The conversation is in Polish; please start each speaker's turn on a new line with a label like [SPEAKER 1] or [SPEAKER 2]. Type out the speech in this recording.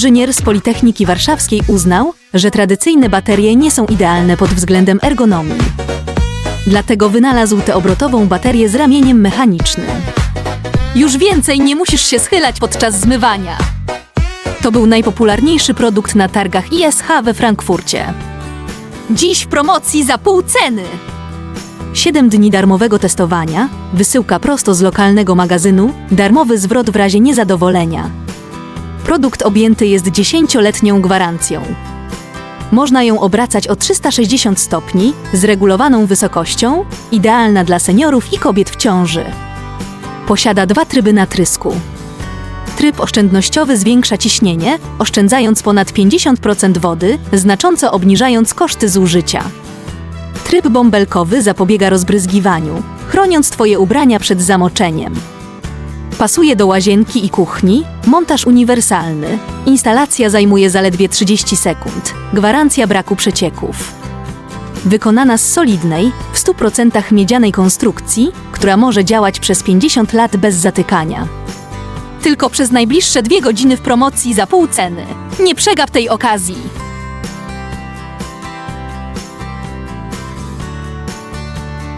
[SPEAKER 1] Inżynier z Politechniki Warszawskiej uznał, że tradycyjne baterie nie są idealne pod względem ergonomii. Dlatego wynalazł tę obrotową baterię z ramieniem mechanicznym. Już więcej nie musisz się schylać podczas zmywania. To był najpopularniejszy produkt na targach ISH we Frankfurcie. Dziś w promocji za pół ceny! 7 dni darmowego testowania, wysyłka prosto z lokalnego magazynu, darmowy zwrot w razie niezadowolenia. Produkt objęty jest 10-letnią gwarancją. Można ją obracać o 360 stopni, z regulowaną wysokością, idealna dla seniorów i kobiet w ciąży. Posiada dwa tryby natrysku. Tryb oszczędnościowy zwiększa ciśnienie, oszczędzając ponad 50% wody, znacząco obniżając koszty zużycia. Tryb bąbelkowy zapobiega rozbryzgiwaniu, chroniąc Twoje ubrania przed zamoczeniem. Pasuje do łazienki i kuchni, montaż uniwersalny. Instalacja zajmuje zaledwie 30 sekund. Gwarancja braku przecieków. Wykonana z solidnej, w 100% miedzianej konstrukcji, która może działać przez 50 lat bez zatykania. Tylko przez najbliższe dwie godziny w promocji za pół ceny. Nie przegap tej okazji!